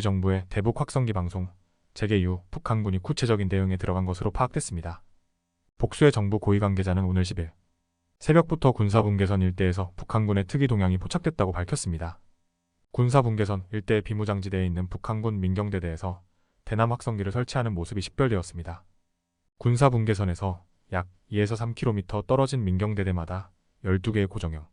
정부의 대북 확성기 방송 재개 이후 북한군이 구체적인 대응에 들어간 것으로 파악됐습니다. 복수의 정부 고위 관계자는 오늘 10일 새벽부터 군사분계선 일대에서 북한군의 특이 동향이 포착됐다고 밝혔습니다. 군사분계선 일대 비무장지대에 있는 북한군 민경대대에서 대남 확성기를 설치하는 모습이 식별되었습니다. 군사분계선에서 약 2에서 3km 떨어진 민경대대마다 12개의 고정형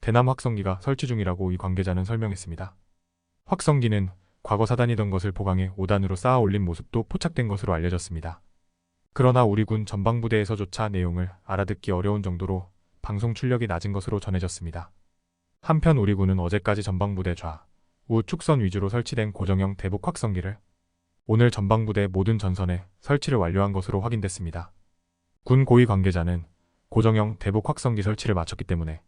대남 확성기가 설치 중이라고 이 관계자는 설명했습니다. 확성기는 과거 사단이던 것을 보강해 5단으로 쌓아 올린 모습도 포착된 것으로 알려졌습니다. 그러나 우리 군 전방부대에서조차 내용을 알아듣기 어려운 정도로 방송 출력이 낮은 것으로 전해졌습니다. 한편 우리 군은 어제까지 전방부대 좌, 우 축선 위주로 설치된 고정형 대북 확성기를 오늘 전방부대 모든 전선에 설치를 완료한 것으로 확인됐습니다. 군 고위 관계자는 고정형 대북 확성기 설치를 마쳤기 때문에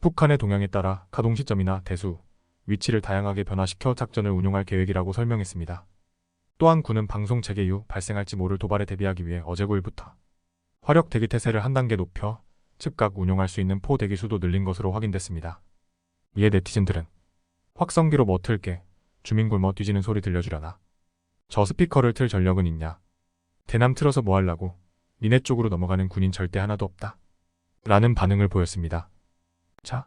북한의 동향에 따라 가동 시점이나 대수, 위치를 다양하게 변화시켜 작전을 운용할 계획이라고 설명했습니다. 또한 군은 방송 재개 이후 발생할지 모를 도발에 대비하기 위해 어제 9일부터 화력 대기 태세를 한 단계 높여 즉각 운용할 수 있는 포 대기 수도 늘린 것으로 확인됐습니다. 이에 네티즌들은 확성기로 뭐 틀게 주민 굶어 뒤지는 소리 들려주려나 저 스피커를 틀 전력은 있냐 대남 틀어서 뭐 하려고 니네 쪽으로 넘어가는 군인 절대 하나도 없다 라는 반응을 보였습니다. 자,